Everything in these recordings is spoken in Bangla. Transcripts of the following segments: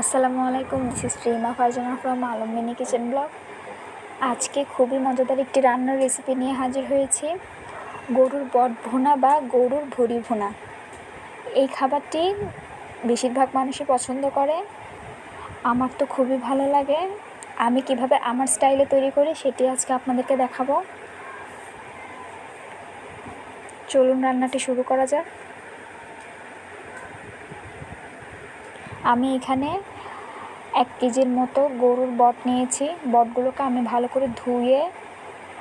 আসসালামু আলাইকুম this is Rima Farzana from Alam mini kitchen vlog আজকে খুবই মজাদার একটি রান্নার রেসিপি নিয়ে হাজির হয়েছি। গরুর বট ভুনা বা গরুর ভুড়ি ভুনা। এই খাবারটি বেশিরভাগ মানুষই পছন্দ করে। আমার তো খুবই ভালো লাগে। আমি কীভাবে আমার স্টাইলে তৈরি করি সেটি আজকে আপনাদেরকে দেখাবো। চলুন রান্নাটি শুরু করা যাক। আমি এখানে এক কেজির মতো গরুর বট নিয়েছি। বটগুলোকে আমি ভালো করে ধুয়ে,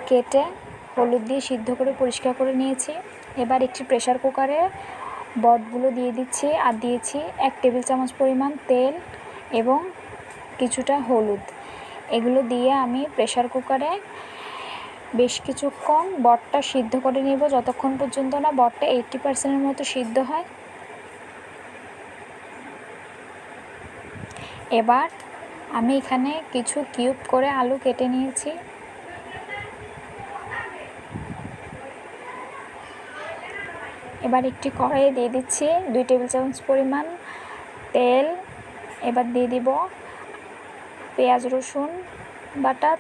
কেটে, হলুদ দিয়ে সিদ্ধ করে, পরিষ্কার করে নিয়েছি। এবার একটি প্রেশার কুকারে বটগুলো দিয়ে দিচ্ছি আর দিয়েছি এক টেবিল চামচ পরিমাণ তেল এবং কিছুটা হলুদ। এগুলো দিয়ে আমি প্রেশার কুকারে বেশ কিছুক্ষণ বটটা সিদ্ধ করে নেব। যতক্ষণ পর্যন্ত না বটটা এইটটি পার্সেন্টের মতো সিদ্ধ হয় এবার আমি এখানে কিছু কিউব করে আলু কেটে নিয়েছি। এবার একটি কড়াইয়ে দিয়ে দিচ্ছি দুই টেবিল চামচ পরিমাণ তেল। এবার দিয়ে দিব পেঁয়াজ রসুন বাটা,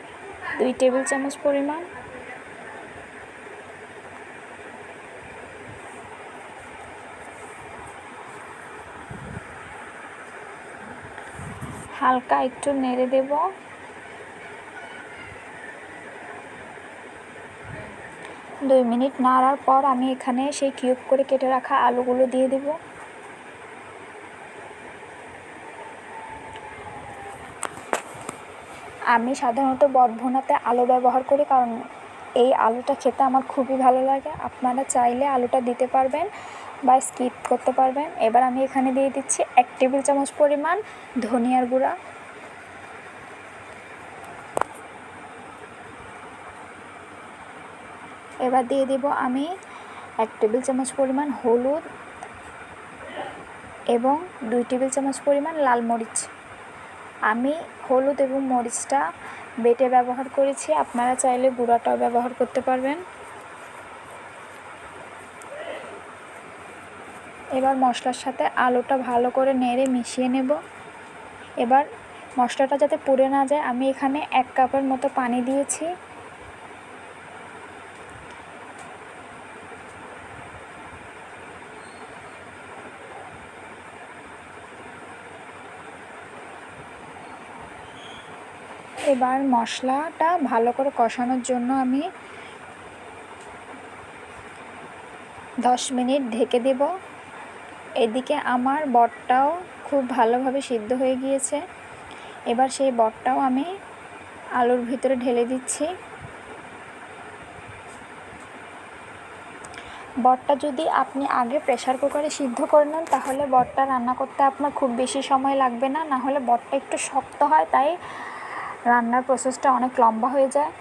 দুই টেবিল চামচ পরিমাণ হালকা একটু নেড়ে দেব। দুই মিনিট নাড়ার পর আমি এখানে সেই কিউব করে কেটে রাখা আলুগুলো দিয়ে দেব। আমি সাধারণত বটভুনাতে আলু ব্যবহার করি কারণ এই আলুটা খেতে আমার খুবই ভালো লাগে। আপনারা চাইলে আলুটা দিতে পারবেন বা স্কিপ করতে পারবেন। এবার আমি এখানে দিয়ে দিচ্ছি এক টেবিল চামচ পরিমাণ ধনিয়ার গুঁড়া। এবার দিয়ে দেব আমি এক টেবিল চামচ পরিমাণ হলুদ এবং দুই টেবিল চামচ পরিমাণ লাল মরিচ। আমি হলুদ এবং মরিচটা বেটে ব্যবহার করেছি। আপনারা চাইলে গুঁড়াটাও ব্যবহার করতে পারবেন। এবার মশলার সাথে আলুটা ভালো করে নেড়ে মিশিয়ে নেব। এবার মশলাটা যাতে পুড়ে না যায়, আমি এখানে এক কাপের মতো পানি দিয়েছি। এবার মশলাটা ভালো করে কষানোর জন্য আমি দশ মিনিট ঢেকে দেব। এদিকে আমার বটটাও খুব ভালোভাবে সিদ্ধ হয়ে গিয়েছে। এবার সেই বটটাও আমি আলুর ভিতরে ঢেলে দিচ্ছি। বটটা যদি আপনি আগে প্রেশার কুকারে সিদ্ধ করে নেন, তাহলে বটটা রান্না করতে আপনার খুব বেশি সময় লাগবে না। না হলে বটটা একটু শক্ত হয়, তাই রান্নার প্রসেসটা অনেক লম্বা হয়ে যায়।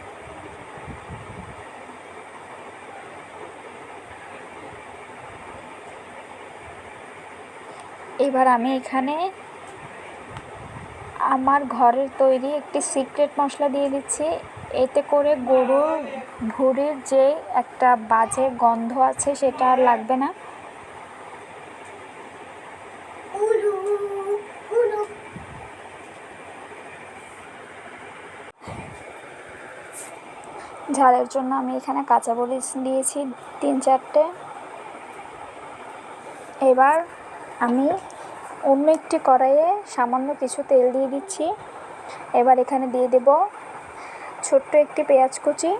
এবার আমি এখানে আমার ঘরের তৈরি একটি সিক্রেট মশলা দিয়ে দিচ্ছি। এতে করে গরুর ভুঁড়ির যে একটা বাজে গন্ধ আছে সেটা আর লাগবে না। ঝালের জন্য আমি এখানে কাঁচা মরিচ দিয়েছি তিন চারটে। এবার আমি অন্য একটি কড়াইয়ে সামান্য কিছু তেল দিয়ে দিচ্ছি। এবার এখানে দিয়ে দেব ছোট্ট একটি পেঁয়াজ কুচি।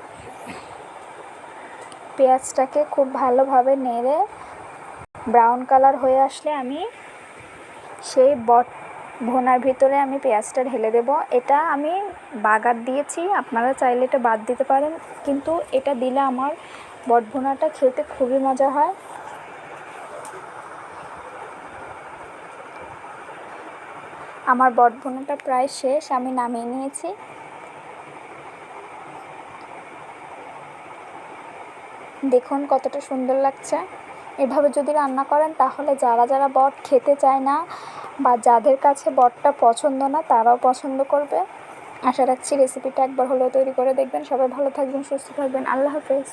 পেঁয়াজটাকে খুব ভালোভাবে নেড়ে ব্রাউন কালার হয়ে আসলে আমি সেই বট ভোনার ভিতরে আমি পেঁয়াজটা ঢেলে দেব। এটা আমি বাগার দিয়েছি, আপনারা চাইলে এটা বাদ দিতে পারেন। কিন্তু এটা দিলে আমার বট ভোনাটা খেতে খুবই মজা হয়। আমার বট ভুনাটা প্রায় শেষ, আমি নামিয়ে নিয়েছি। দেখুন কতটা সুন্দর লাগছে। এভাবে যদি রান্না করেন, তাহলে যারা যারা বট খেতে চায় না বা যাদের কাছে বটটা পছন্দ না, তারাও পছন্দ করবে। আশা রাখছি রেসিপিটা একবার হলেও তৈরি করে দেখবেন। সবাই ভালো থাকবেন, সুস্থ থাকবেন। আল্লাহ হাফেজ।